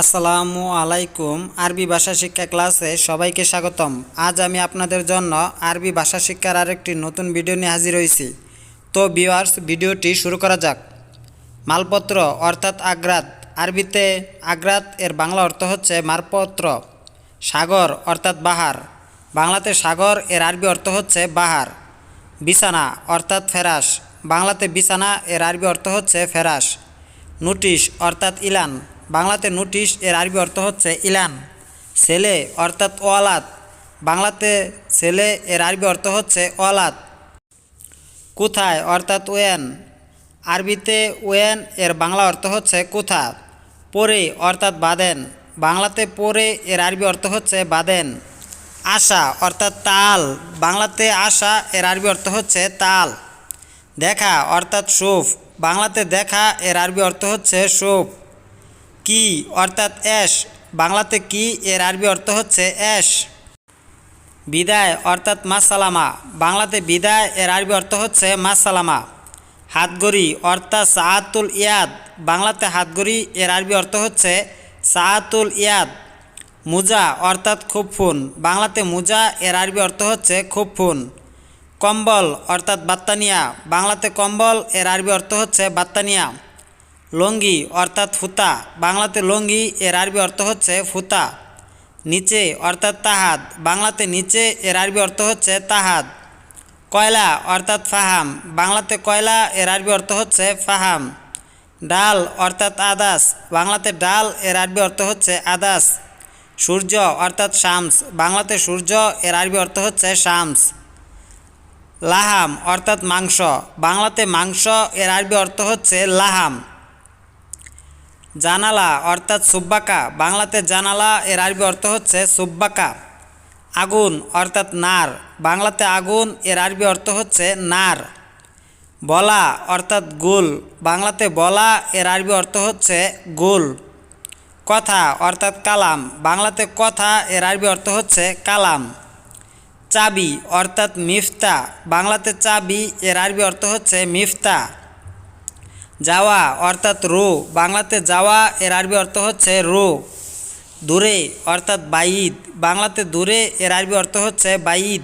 আসসালামু আলাইকুম। আরবি ভাষা শিক্ষা ক্লাসে সবাইকে স্বাগতম। আজ আমি আপনাদের জন্য আরবি ভাষা শিক্ষার আরেকটি নতুন ভিডিও নিয়ে হাজির হয়েছি। তো ভিউয়ার্স ভিডিওটি শুরু করা যাক। মালপত্র অর্থাৎ আগ্রাত। আরবিতে আগ্রাত এর বাংলা অর্থ হচ্ছে মালপত্র সাগর অর্থাৎ বাহার। বাংলাতে সাগর এর আরবি অর্থ হচ্ছে বাহার। বিছানা অর্থাৎ ফেরাস বাংলাতে বিছানা এর আরবি অর্থ হচ্ছে ফেরাস নোটিশ অর্থাৎ ইলান। বাংলাতে নোটিশ এর আরবি অর্থ হচ্ছে ইলান ছেলে অর্থাৎ ওয়ালাত বাংলাতে ছেলে এর আরবি অর্থ হচ্ছে ওয়ালাত কোথায় অর্থাৎ ওয়েন। আরবিতে ওয়েন এর বাংলা অর্থ হচ্ছে কোথা। পরে অর্থাৎ বাদেন। বাংলাতে পরে এর আরবি অর্থ হচ্ছে বাদেন। আশা অর্থাৎ তাল। বাংলাতে আশা এর আরবি অর্থ হচ্ছে তাল। দেখা অর্থাৎ সুফ বাংলাতে দেখা এর আরবি অর্থ হচ্ছে সুফ কি অর্থাৎ অ্যাশ? বাংলাতে কি এর আরবি অর্থ হচ্ছে অ্যাশ? বিদায় অর্থাৎ মাসালামা বাংলাতে বিদায় এর আরবি অর্থ হচ্ছে মাসালামা হাতগড়ি অর্থাৎ সাহাতুল ইয়াদ। বাংলাতে হাতগড়ি এর আরবি অর্থ হচ্ছে সাহাতুল ইয়াদ। মুজা অর্থাৎ খুব খুবফুন বাংলাতে মুজা এর আরবি অর্থ হচ্ছে খুব খুবফুন কম্বল অর্থাৎ বাত্তানিয়া। বাংলাতে কম্বল এর আরবি অর্থ হচ্ছে বাত্তানিয়া। লঙ্গি অর্থাৎ ফুতা। বাংলাতে লঙ্গি, এর আরবি অর্থ হচ্ছে ফুতা। নিচে অর্থাৎ তাহাদ। বাংলাতে নিচে, এর আরবি অর্থ হচ্ছে তাহাদ। কয়লা অর্থাৎ ফাহাম। বাংলাতে কয়লা, এর আরবি অর্থ হচ্ছে ফাহাম। ডাল অর্থাৎ আদাস। বাংলাতে ডাল, এর আরবি অর্থ হচ্ছে আদাস। সূর্য অর্থাৎ শামস। বাংলাতে সূর্য, এর আরবি অর্থ হচ্ছে শামস। লাহাম অর্থাৎ মাংস। বাংলাতে মাংস, এর আরবি অর্থ হচ্ছে লাহাম। জানালা, অর্থাৎ সুব্বাকা। বাংলাতে জানালা, এর আরবি অর্থ হচ্ছে সুব্বাকা। আগুন, অর্থাৎ নার। বাংলাতে আগুন, এর আরবি অর্থ হচ্ছে নার। বলা, অর্থাৎ গুল। বাংলাতে বলা, এর আরবি অর্থ হচ্ছে গুল। কথা, অর্থাৎ কালাম। বাংলাতে কথা, এর আরবি অর্থ হচ্ছে কালাম। চাবি, অর্থাৎ মিফতা। বাংলাতে চাবি, এর আরবি অর্থ হচ্ছে মিফতা। যাওয়া অর্থাৎ রু। বাংলাতে যাওয়া এর আরবি অর্থ হচ্ছে রু। দূরে অর্থাৎ বাইদ। বাংলাতে দূরে এর আরবি অর্থ হচ্ছে বাইদ।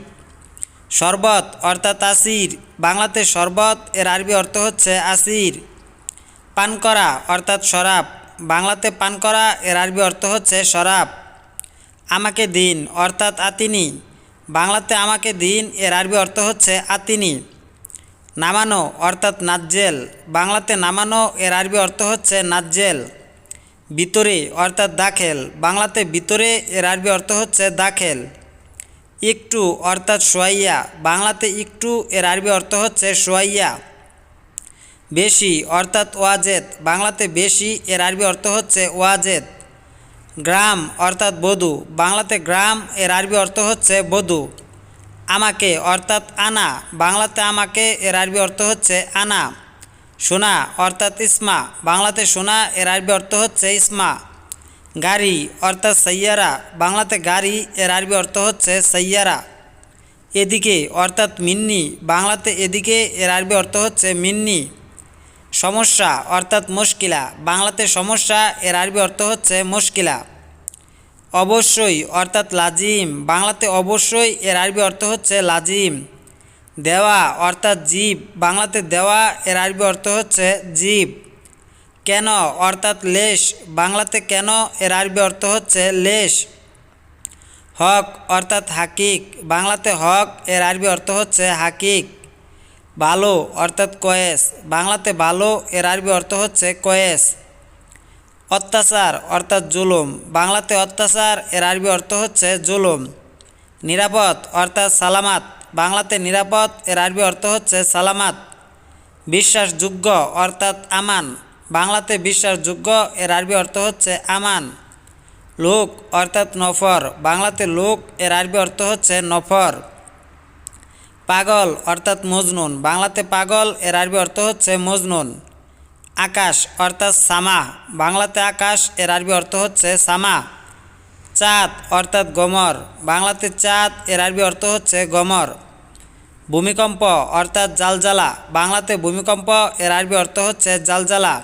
শরবত অর্থাৎ আসির। বাংলাতে শরবত এর আরবি অর্থ হচ্ছে আসির। পান করা অর্থাৎ শরাব। বাংলাতে পান করা এর আরবি অর্থ হচ্ছে শরাব। আমাকে দিন অর্থাৎ আতিনি। বাংলাতে আমাকে দিন এর আরবি অর্থ হচ্ছে আতিনি। নামানো, অর্থাৎ নাজ্জেল। বাংলাতে নামানো, এর আরবি অর্থ হচ্ছে নাজ্জেল। ভিতরে, অর্থাৎ দাখেল। বাংলাতে ভিতরে, এর আরবি অর্থ হচ্ছে দাখেল। একটু, অর্থাৎ সোয়াইয়া। বাংলাতে একটু, এর আরবি অর্থ হচ্ছে সোয়াইয়া। বেশি, অর্থাৎ ওয়াজেদ। বাংলাতে বেশি, এর আরবি অর্থ হচ্ছে ওয়াজেদ। গ্রাম, অর্থাৎ বধূ। বাংলাতে গ্রাম, এর আরবি অর্থ হচ্ছে বধূ। আমাকে, অর্থাৎ আনা, বাংলাতে আমাকে, এর আরবি অর্থ হচ্ছে আনা। সোনা, অর্থাৎ ইসমা, বাংলাতে সোনা, এর আরবি অর্থ হচ্ছে ইসমা। গাড়ি, অর্থাৎ সৈয়ারা বাংলাতে গাড়ি, এর আরবি অর্থ হচ্ছে সৈয়ারা এদিকে, অর্থাৎ মিন্নি, বাংলাতে এদিকে, এর আরবি অর্থ হচ্ছে মিন্নি। সমস্যা, অর্থাৎ মুশকিলা, বাংলাতে সমস্যা, এর আরবি অর্থ হচ্ছে মুশকিলা। অবশ্যই, অর্থাৎ লাজিম। বাংলাতে অবশ্যই এর আরবি অর্থ হচ্ছে লাজিম। দেওয়া, অর্থাৎ জীব। বাংলাতে দেওয়া এর আরবি অর্থ হচ্ছে জীব। কেন, অর্থাৎ লেশ। বাংলাতে কেন এর আরবি অর্থ হচ্ছে লেশ? হক, অর্থাৎ হাকিক। বাংলাতে হক এর আরবি অর্থ হচ্ছে হাকিক। ভালো অর্থাৎ কয়েস। বাংলাতে ভালো এর আরবি অর্থ হচ্ছে কয়েস। অত্যাচার অর্থাৎ জুলুম। বাংলাতে অত্যাচার, এর আরবি অর্থ হচ্ছে জুলুম। নিরাপদ অর্থাৎ সালামাত। বাংলাতে নিরাপদ, এর আরবি অর্থ হচ্ছে সালামাত। বিশ্বাসযোগ্য অর্থাৎ আমান। বাংলাতে বিশ্বাসযোগ্য, এর আরবি অর্থ হচ্ছে আমান। লোক অর্থাৎ নফর। বাংলাতে লোক, এর আরবি অর্থ হচ্ছে নফর। পাগল অর্থাৎ মজনুন। বাংলাতে পাগল, এর আরবি অর্থ হচ্ছে মজনুন। আকাশ, অর্থাৎ সামা। বাংলাতে আকাশ, এর আরবি অর্থ হচ্ছে সামা। চাঁদ, অর্থাৎ গমর। বাংলাতে চাঁদ, এর আরবি অর্থ হচ্ছে গমর। ভূমিকম্প, অর্থাৎ জালজালা বাংলাতে ভূমিকম্প, এর আরবি অর্থ হচ্ছে জালজালা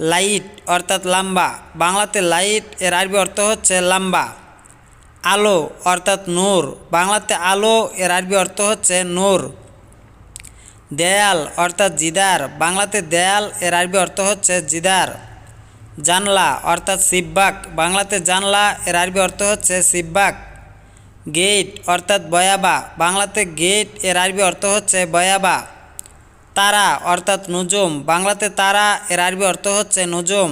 লাইট, অর্থাৎ লম্বা। বাংলাতে লাইট, এর আরবি অর্থ হচ্ছে লম্বা। আলো, অর্থাৎ নূর। বাংলাতে আলো, এর আরবি অর্থ হচ্ছে নূর। দেয়াল, অর্থাৎ জিদার। বাংলাতে দেয়াল, এর আরবি অর্থ হচ্ছে জিদার। জানলা, অর্থাৎ সিব্বাক বাংলাতে জানলা, এর আরবি অর্থ হচ্ছে সিব্বাক গেট, অর্থাৎ বয়াবা। বাংলাতে গেট, এর আরবি অর্থ হচ্ছে বয়াবা। তারা, অর্থাৎ নুজুম। বাংলাতে তারা, এর আরবি অর্থ হচ্ছে নুজুম।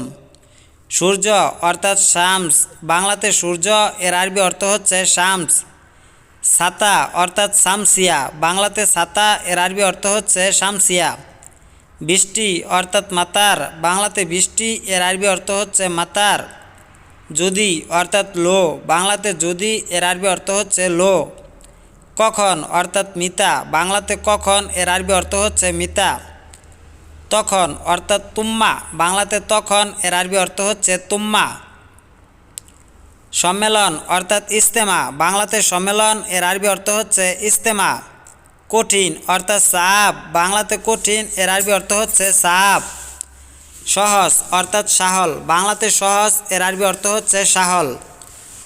সূর্য, অর্থাৎ শামস। বাংলাতে সূর্য, এর আরবি অর্থ হচ্ছে শামস। ছাতা অর্থাৎ শামসিয়া বাংলাতে সাতা, এর আরবি অর্থ হচ্ছে শামসিয়া বৃষ্টি অর্থাৎ মাতার, বাংলাতে বৃষ্টি, এর আরবি অর্থ হচ্ছে মাতার। যদি অর্থাৎ লো, বাংলাতে যদি, এর আরবি অর্থ হচ্ছে লো। কখন অর্থাৎ মিতা, বাংলাতে কখন, এর আরবি অর্থ হচ্ছে মিতা। তখন অর্থাৎ তুম্মা, বাংলাতে তখন, এর আরবি অর্থ হচ্ছে তুম্মা। সম্মেলন, অর্থাৎ ইস্তেমা বাংলাতে সম্মেলন, এর আরবি অর্থ হচ্ছে ইস্তেমা কঠিন, অর্থাৎ সাহাব। বাংলাতে কঠিন, এর আরবি অর্থ হচ্ছে সাহাব। সহজ, অর্থাৎ সাহল। বাংলাতে সহজ, এর আরবি অর্থ হচ্ছে সাহল।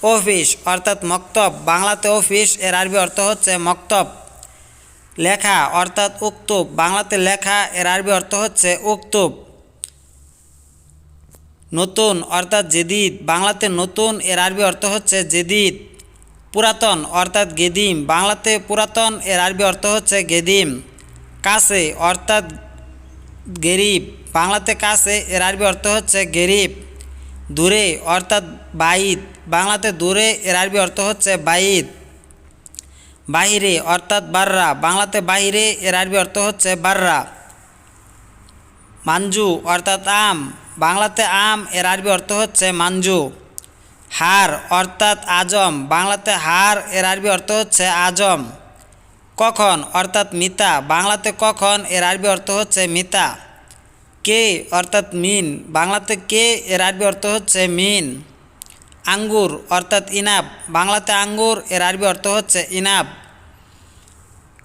অফিস, অর্থাৎ মক্তব। বাংলাতে অফিস, এর আরবি অর্থ হচ্ছে মক্তব। লেখা, অর্থাৎ উক্তুব। বাংলাতে লেখা, এর আরবি অর্থ হচ্ছে উক্তুব। নতুন, অর্থাৎ জেদিদ। বাংলাতে নতুন, এর আরবি অর্থ হচ্ছে জেদিদ। পুরাতন, অর্থাৎ গেদিম। বাংলাতে পুরাতন, এর আরবি অর্থ হচ্ছে গেদিম। কাছে, অর্থাৎ গেরিব। বাংলাতে কাছে, এর আরবি অর্থ হচ্ছে গেরিব। দূরে, অর্থাৎ বাইদ। বাংলাতে দূরে, এর আরবি অর্থ হচ্ছে বাইদ। বাহিরে, অর্থাৎ বাররা। বাংলাতে বাহিরে, এর আরবি অর্থ হচ্ছে বাররা। মাঞ্জু, অর্থাৎ আম। বাংলাতে আম, এর আরবি অর্থ হচ্ছে মাঞ্জু। হার অর্থাৎ আজম। বাংলাতে হার, এর আরবি অর্থ হচ্ছে আজম। কখন অর্থাৎ মিতা। বাংলাতে কখন, এর আরবি অর্থ হচ্ছে মিতা। কে অর্থাৎ মিন। বাংলাতে কে, এর আরবি অর্থ হচ্ছে মিন। আঙ্গুর অর্থাৎ ইনাব। বাংলাতে আঙ্গুর, এর আরবি অর্থ হচ্ছে ইনাব।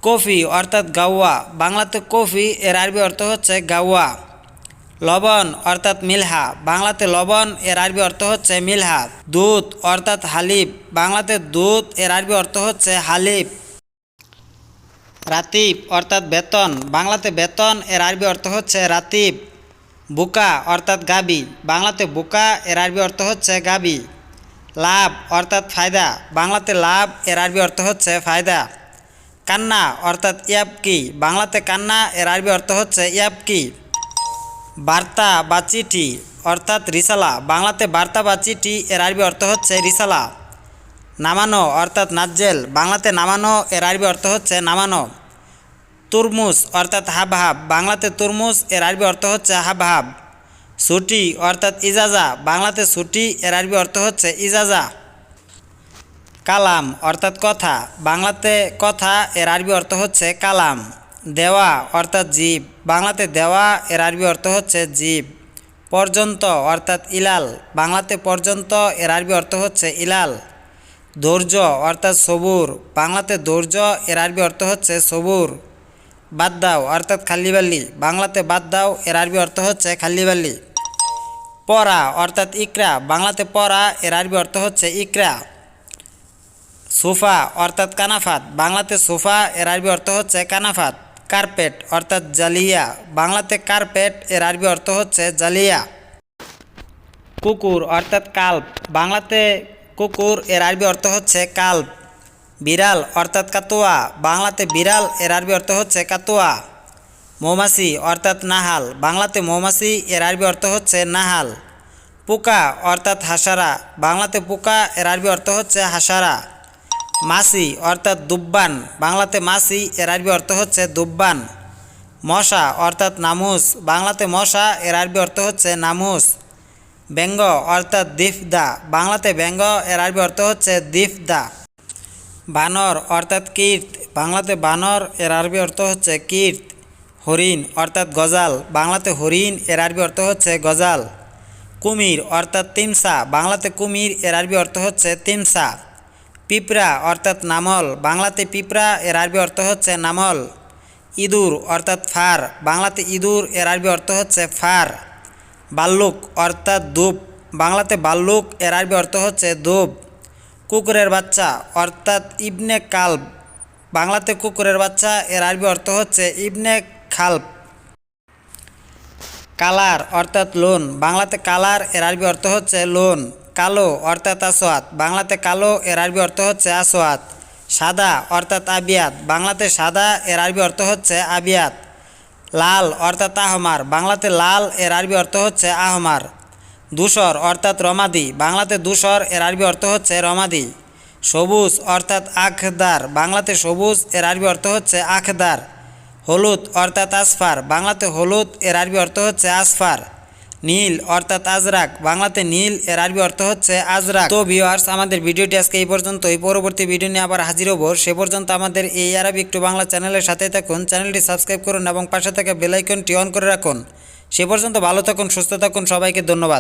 কফি অর্থাৎ গাওয়া। বাংলাতে কফি, এর আরবি অর্থ হচ্ছে গাওয়া। লবণ অর্থাৎ মিলহা। বাংলাতে লবণ, এর আরবি অর্থ হচ্ছে মিলহা। দুধ অর্থাৎ হালিব বাংলাতে দুধ, এর আরবি অর্থ হচ্ছে হালিব রাতিব অর্থাৎ বেতন। বাংলাতে বেতন, এর আরবি অর্থ হচ্ছে রাতিব। বুকা অর্থাৎ গাবি। বাংলাতে বুকা, এর আরবি অর্থ হচ্ছে গাবি। লাভ অর্থাৎ ফায়দা। বাংলাতে লাভ, এর আরবি অর্থ হচ্ছে ফায়দা। কান্না অর্থাৎ ইয়াবকি। বাংলাতে কান্না, এর আরবি অর্থ হচ্ছে ইয়াবকি। বার্তা বা চিঠি, অর্থাৎ রিসালা। বাংলাতে বার্তা বা চিঠি এর আরবি অর্থ হচ্ছে রিসালা। নামানো, অর্থাৎ নাজ্জেল। বাংলাতে নামানো এর আরবি অর্থ হচ্ছে নামানো। তুরমুজ, অর্থাৎ হাবহাব। বাংলাতে তুরমুজ এর আরবি অর্থ হচ্ছে হাব হাবহাব। ছুটি অর্থাৎ ইজাজা। বাংলাতে ছুটি এর আরবি অর্থ হচ্ছে ইজাজা। কালাম, অর্থাৎ কথা। বাংলাতে কথা এর আরবি অর্থ হচ্ছে কালাম। দেওয়া, অর্থাৎ জীব। বাংলাতে দেওয়া এর আরবি অর্থ হচ্ছে জীব। পর্যন্ত অর্থাৎ ইলাল। বাংলাতে পর্যন্ত এর আরবি অর্থ হচ্ছে ইলাল। ধৈর্য অর্থাৎ সবুর। বাংলাতে ধৈর্য এর আরবি অর্থ হচ্ছে সবুর। বাদ দাও অর্থাৎ খাল্লিবাল্লি বাংলাতে বাদ দাও এর আরবি অর্থ হচ্ছে খাল্লিবাল্লি পড়া অর্থাৎ ইকরা। বাংলাতে পড়া এর আরবি অর্থ হচ্ছে ইকরা। সোফা অর্থাৎ কানাফাত। বাংলাতে সোফা এর আরবি অর্থ হচ্ছে কানাফাত। কার্পেট, অর্থাৎ জালিয়া। বাংলাতে কার্পেট, এর আরবি অর্থ হচ্ছে জালিয়া। কুকুর, অর্থাৎ কাল্প। বাংলাতে কুকুর, এর আরবি অর্থ হচ্ছে কাল্প। বিড়াল, অর্থাৎ কাতুয়া। বাংলাতে বিড়াল, এর আরবি অর্থ হচ্ছে কাতুয়া। মৌমাছি, অর্থাৎ নাহাল। বাংলাতে মৌমাছি, এর আরবি অর্থ হচ্ছে নাহাল। পোকা, অর্থাৎ হাসারা। বাংলাতে পোকা, এর আরবি অর্থ হচ্ছে হাসারা। মাছি অর্থাৎ দুব্বান। বাংলাতে মাছি এর আরবি অর্থ হচ্ছে দুব্বান। মশা অর্থাৎ নামুস। বাংলাতে মশা, এর আরবি অর্থ হচ্ছে নামুস। ব্যঙ্গ অর্থাৎ দিফদা। বাংলাতে ব্যঙ্গ, এর আরবি অর্থ হচ্ছে দিফদা। বানর অর্থাৎ কীর্ত। বাংলাতে বানর, এর আরবি অর্থ হচ্ছে কীর্ত। হরিণ অর্থাৎ গজাল। বাংলাতে হরিণ, এর আরবি অর্থ হচ্ছে গজাল। কুমির অর্থাৎ তিমসা বাংলাতে কুমির, এর আরবি অর্থ হচ্ছে তিমসা পিঁপড়া অর্থাৎ নামল বাংলাতে পিঁপড়া, এর আরবি অর্থ হচ্ছে নামল ইঁদুর অর্থাৎ ফার। বাংলাতে ইঁদুর, এর আরবি অর্থ হচ্ছে ফার। বাল্লুক অর্থাৎ ধূপ। বাংলাতে বাল্লুক, এর আরবি অর্থ হচ্ছে ধূপ। কুকুরের বাচ্চা অর্থাৎ ইবনে কাল্ব। বাংলাতে কুকুরের বাচ্চা, এর আরবি অর্থ হচ্ছে ইবনে খালব। কালার অর্থাৎ লোন। বাংলাতে কালার, এর আরবি অর্থ হচ্ছে লোন। কালো অর্থাৎ আসোয়াত। বাংলাতে কালো, এর আরবি অর্থ হচ্ছে আসোয়াত। সাদা অর্থাৎ আবিয়াত। বাংলাতে সাদা, এর আরবি অর্থ হচ্ছে আবিয়াত। লাল অর্থাৎ আহমার। বাংলাতে লাল, এর আরবি অর্থ হচ্ছে আহমার। ধূসর অর্থাৎ রমাদি। বাংলাতে ধূসর এর আরবি অর্থ হচ্ছে রমাদি। সবুজ অর্থাৎ আখদার। বাংলাতে সবুজ, এর আরবি অর্থ হচ্ছে আখদার। হলুদ অর্থাৎ আসফার। বাংলাতে হলুদ, এর আরবি অর্থ হচ্ছে আসফার। নীল অর্থাৎ আজরাক। বাংলাতে নীল, এর আরবি অর্থ হচ্ছে আজরাক। তো ভিউয়ার্স আমাদের ভিডিওটি আজকে এই পর্যন্ত এই পরবর্তী ভিডিও নিয়ে আবার হাজির হব। সে পর্যন্ত আমাদের এই আরবি একটু বাংলা চ্যানেলের সাথে থাকুন। চ্যানেলটি সাবস্ক্রাইব করুন এবং পাশে থাকা বেলাইকনটি অন করে রাখুন। সে পর্যন্ত ভালো থাকুন, সুস্থ থাকুন। সবাইকে ধন্যবাদ।